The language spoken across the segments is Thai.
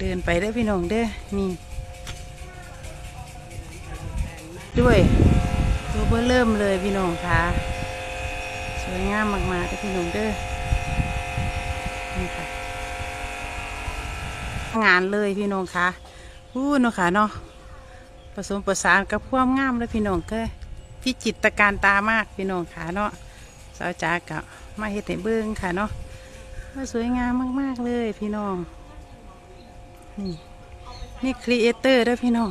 เดินไปได้พี่น้องเด้อนี่ด้วยตัวเบอร์เริ่มเลยพี่น้องค่ะ สวยงามมากๆเด้พี่น้องเด้อนี่ค่ะงานเลยพี่น้องค่ะอู้เนาะค่ะเนาะผสมประสานกับความงามเลยพี่น้องก็พิจิตการตามากพี่น้องค่ะเนาะสาวจ๋ากับมาเฮ็ดให้เบิ้งค่ะเนาะสวยงามมากๆเลยพี่น้อง นี่นี่ครีเอเตอร์เด้อพี่น้อง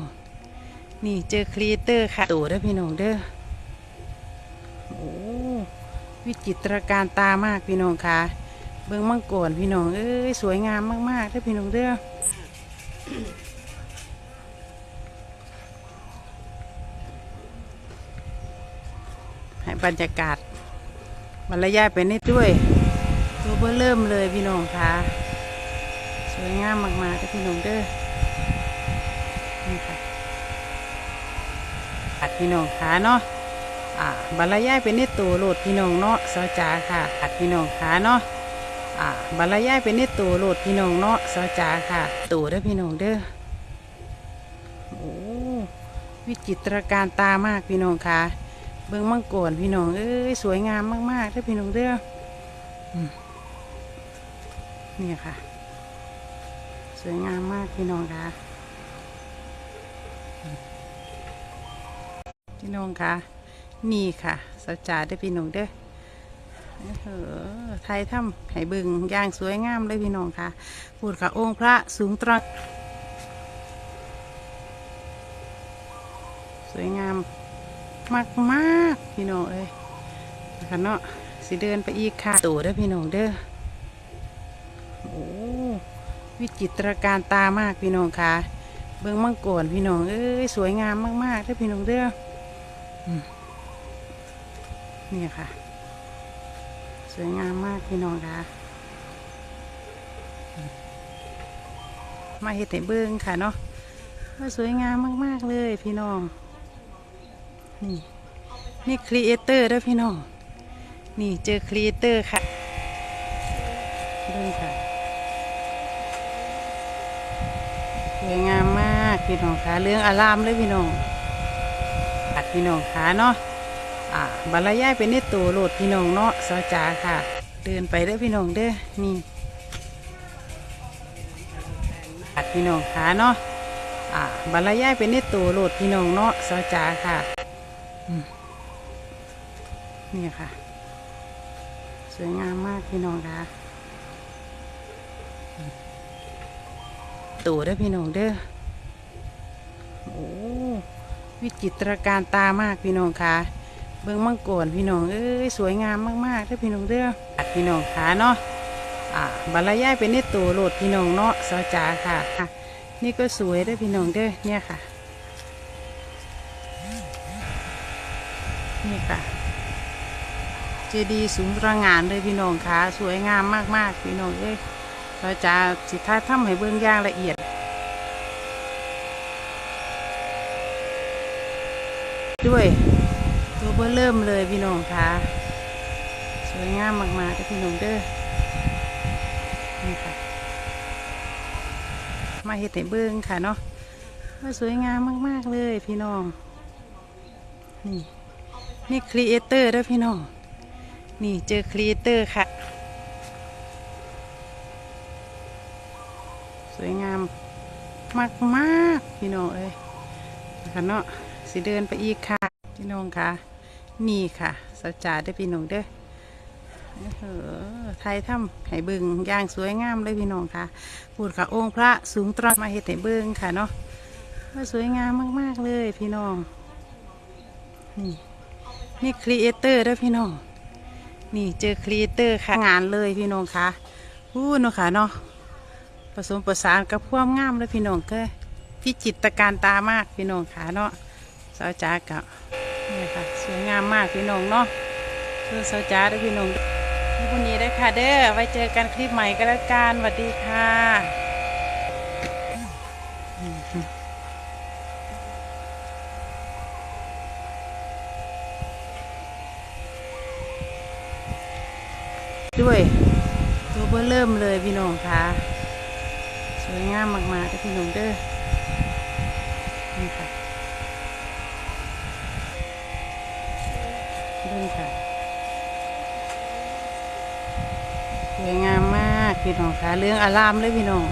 นี่เจอครีเอเตอร์ค่ะตัวเด้อพี่น้องเด้อโอ้วิจิตรการตามากพี่น้องค่ะ เบิ้องมังกรพี่น้องเอ้ยสวยงามมากๆเด้อพี่น้องเด้อให้บรรยากาศบรรยายไปนิดด้วย ตัวเบอร์เริ่มเลยพี่น้องค่ะ สวยงามมากๆเด้อพี่น้องเด้อนี่ค่ะอัดพี่น้องขาเนาะอ่าบรรยายเป็นในตัวโหลดพี่น้องเนาะสาวจ๋าค่ะอัดพี่น้องขาเนาะอ่าบรรยายเป็นในตัวโหลดพี่น้องเนาะสาวจ๋าค่ะตัวเด้อพี่น้องเด้อโอ้วิจิตรการตามากพี่น้องค่ะเบิ้องมังกรพี่น้องเอ้ยสวยงามมากๆเด้อพี่น้องเด้ออืมนี่ค่ะ วยงามมากพี่น้องคะพี่น้องคะนี่ค่ะสัจจาได้อพี่น้องเด้อเออไทยถ้ำไห่บึงอย่างสวยงามเลยพี่น้องค่ะพูดกับองค์พระสูงตรังสวยงามมากมากพี่น้องเอ้ยนะคะเนาะสิเดินไปอีกค่ะตัวเด้อพี่น้องเด้อโอ้ วิจิตรการตามากพี่น้องค่ะ เบิ้องมังกรพี่น้องเอ้ยสวยงามมากๆเด้อพี่น้องเด้อนี่ค่ะ สวยงามมากพี่น้องค่ะ มาเห็ดให้เบิ้องค่ะเนาะว่าสวยงามมากๆเลยพี่น้อง นี่นี่ครีเอเตอร์ด้วยพี่น้อง นี่เจอครีเอเตอร์ค่ะเบิ้งค่ะ ส วยงามมากพี่น้องคะเรื่องอารามเลยพี่น้องอัดพี่น้องคะเนาะอ่าบรรยายเป็นในตัวโหลดพี่น้องเนาะสาจ๋าค่ะ เดินไปเด้อพี่น้องเด้อนี่อัดพี่น้องขาเนาะอ่าบรรยายเป็นในตัวโหลดพี่น้องเนาะสาจ๋าค่ะนี่ค่ะ สวยงามมากพี่น้องค่ะ ตัวเด้อพี่น้องเด้อโอ้วิจิตรการตามากพี่น้องค่ะ เบิ้องมังกรพี่น้องเอ้ยสวยงามมากๆเด้อพี่น้องเด้อพี่น้องขาเนาะอ่าบรรยายเป็นในตัวโหลดพี่น้องเนาะสาวจ๋าค่ะ นี่ก็สวยด้อพี่น้องเด้อเนี่ยค่ะ นี่ค่ะเจดีย์สูงระงานเลยพี่น้องค่ะ สวยงามมากๆพี่น้องเอ้ยสาจ๋าสิท้าทำให้เบิ้องย่างละเอียด ด้วย ตัวเบอร์เริ่มเลยพี่น้องค่ะ สวยงามมากๆเด้อพี่น้องเด้อนี่ค่ะ มาเห็ดให้เบิ้งค่ะเนาะว่าสวยงามมากๆเลยพี่น้อง นี่ นี่ครีเอเตอร์ด้วยพี่น้อง นี่เจอครีเอเตอร์ค่ะ สวยงามมากๆพี่น้องเอ้ยนะคะเนาะ สิเดินไปอีกค่ะ พี่น้องค่ะ นี่ค่ะสัจจาได้อพี่น้องเด้อเออไทยถ้ำไห่บึงอย่างสวยงามเลยพี่น้องค่ะพูดกับองค์พระสูงตรังมาเห็ดให้บิ้งค่ะเนาะสวยงามมาก ๆ เลยพี่น้อง นี่นี่ครีเอเตอร์ด้วยพี่น้อง นี่เจอครีเอเตอร์ค่ะงานเลยพี่น้องค่ะอู้เนาะค่ะเนาะผสมประสานกับความงามเลยพี่น้องก็พิจิตรการตามากพี่น้องขาเนาะ สาจ๋ากับนี่ค่ะสวยงามมากพี่น้องเนาะคือสาจ๋าด้วยพี่น้องที่วันนี้ได้ค่ะเด้อไว้เจอกันคลิปใหม่ก็แล้วกันสวัสดีค่ะด้วยตัวเบอร์เริ่มเลยพี่น้องค่ะ สวยงามมากๆเด้อพี่น้องเด้อนี่ค่ะ เบิ่งค่ะ สวยงามมากพี่น้องค่ะเรื่องอารามเลยพี่น้อง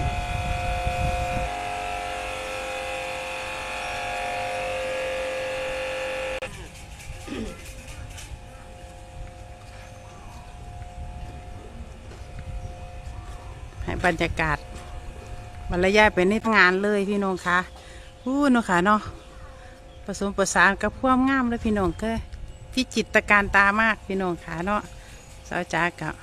ให้บรรยากาศบรรยายเป็นในงานเลยพี่น้องค่ะอู้นะค่ะเนาะผสมประสานกับความงามเลยพี่น้องก็ ที่จิตรการตามากพี่น้องค่ะเนาะสาวจ้ากับ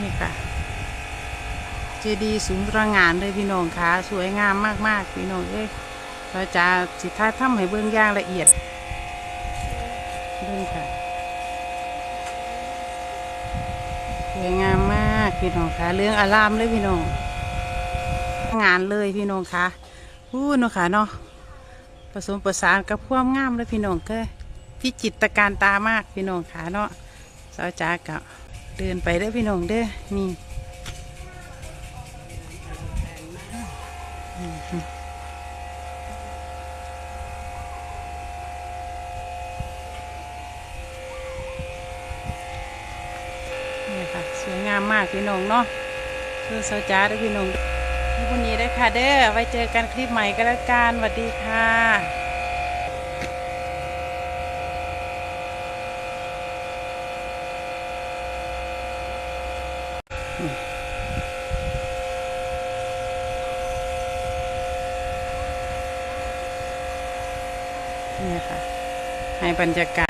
นี่ค่ะ เจดีย์สูงระงานเลยพี่น้องค่ะ สวยงามมากๆ พี่น้องเอ้ยเราจะสิท้ายถ้ำให้เบื้องย่างละเอียดเบื้องค่ะส วยงามมากพี่น้องค่ะเรื่องอารามเลยพี่น้อง งานเลยพี่น้องค่ะอู้เนาะค่ะเนาะผสมประสานกับความงามเลยพี่น้องก็พี่จิตตการตามากพี่น้องค่ะเนาะสาวจ้ากับเดินไปเด้อพี่น้องเด้อนี่ ค่ะ สวยงามมากพี่น้องเนาะเพื่อสาวจ้าด้อพี่น้องวันนี้ได้ค่ะเด้อไว้เจอกันคลิปใหม่ก็แล้วกันสวัสดีค่ะนี่ค่ะ ให้บรรยากาศ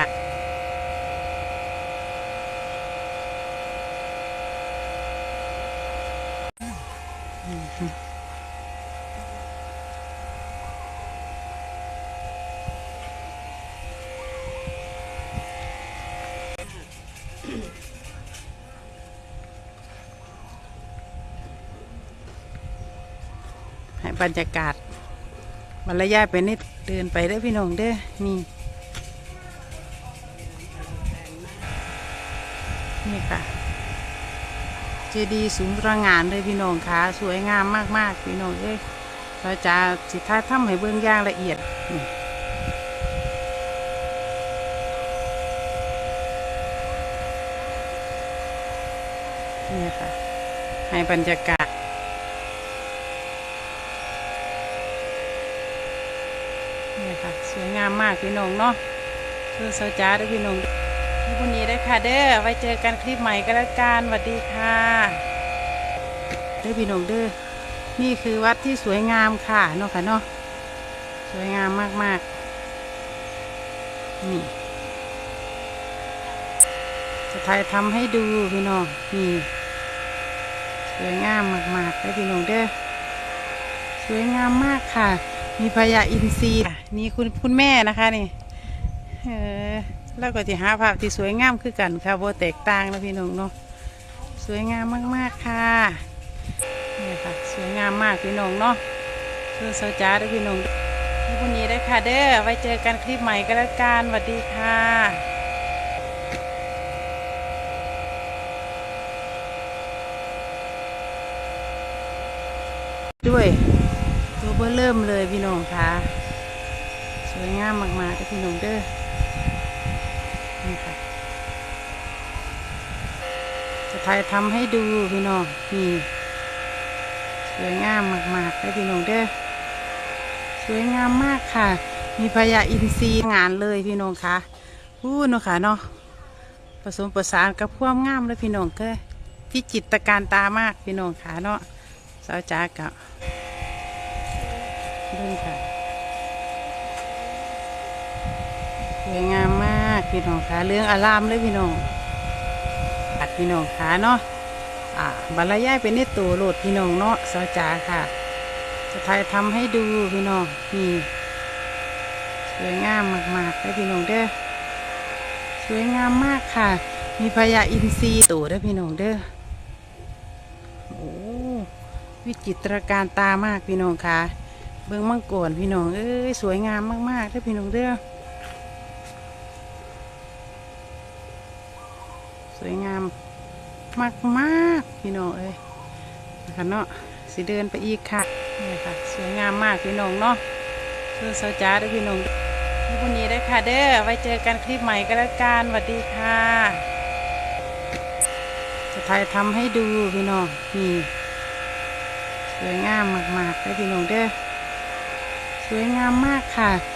บรรยากาศบรรยายไปนิดเดินไปได้พี่น้องเด้อนี่นี่ค่ะ เจดีย์สูงระงานเลยพี่น้องค่ะ สวยงามมากๆพี่น้องเอ้ยเราจะสิท้าถ้ำให้เบื้องย่างละเอียดนี่นี่ค่ะ ให้บรรยากาศ นี่ ค่ะ สวยงามมากพี่น้องเนาะเพื่อสาวจ้าด้วยพี่น้องวันนี้ได้ค่ะเด้อไว้เจอกันคลิปใหม่ก็แล้วกันสวัสดีค่ะเด้อพี่น้องเด้อนี่คือวัดที่สวยงามค่ะเนาะค่ะเนาะสวยงามมากๆนี่จะถ่ายทำให้ดูพี่น้องนี่สวยงามมากๆเด้อพี่น้องเด้อสวยงามมากค่ะ มีพญาอินทรีนี่คุณคุณแม่นะคะนี่เออแล้วก็ที่หาภาพที่สวยงามคือกันค่ะโบแตกต่างนะพี่น้องเนาะสวยงามมากๆค่ะนี่ค่ะ สวยงามมากพี่น้องเนาะเพื่อสาวจ้าด้วยพี่น้องวันนี้ได้ค่ะเด้อไว้เจอกันคลิปใหม่ก็แล้วกันสวัสดีค่ะด้วย บอร์เริ่มเลยพี่น้องค่ะ สวยงามมากๆเลยพี่น้องเด้อนี่ค่ะจะถ่ายทำให้ดูพี่น้องนี่สวยงามมากๆเลยพี่น้องเด้อสวยงามมากค่ะ มีพญาอินทรีงานเลยพี่น้องค่ะอู้เนาะค่ะเนาะผสมประสานกับความงามเลยพี่น้องก็ที่จิตรการตามากพี่น้องค่ะเนาะสาวจ้ากับ เบิ่งค่ะสวยงามมากพี่น้องค่ะเรื่องอารามเลยพี่น้องอัดพี่น้องค่ะเนาะอ่าบรรยายเป็นในตัวโหลดพี่น้องเนาะสาวจ๋าค่ะ จะถ่ายทำให้ดูพี่น้องนี่สวยงามมากๆเลยพี่น้องเด้อสวยงามมากค่ะ มีพญาอินทรีตัวเด้อพี่น้องเด้อโอ้วิจิตรการตามากพี่น้องค่ะ เบิ้งมังกรพี่น้องเอ้ยสวยงามมากๆเด้อพี่น้องเด้อสวยงามมากๆพี่น้องเอ้ยนะคะเนาะสิเดินไปอีกค่ะนี่ค่ะ สวยงามมากพี่น้องเนาะเพื่อเซาจ้าด้อพี่น้องที่วันนี้ได้ค่ะเด้อไว้เจอกันคลิปใหม่ก็แล้วกันสวัสดีค่ะ จะถ่ายทำให้ดูพี่น้องนี่สวยงามมากๆเลยพี่น้องเด้อ วยงามมากค่ะ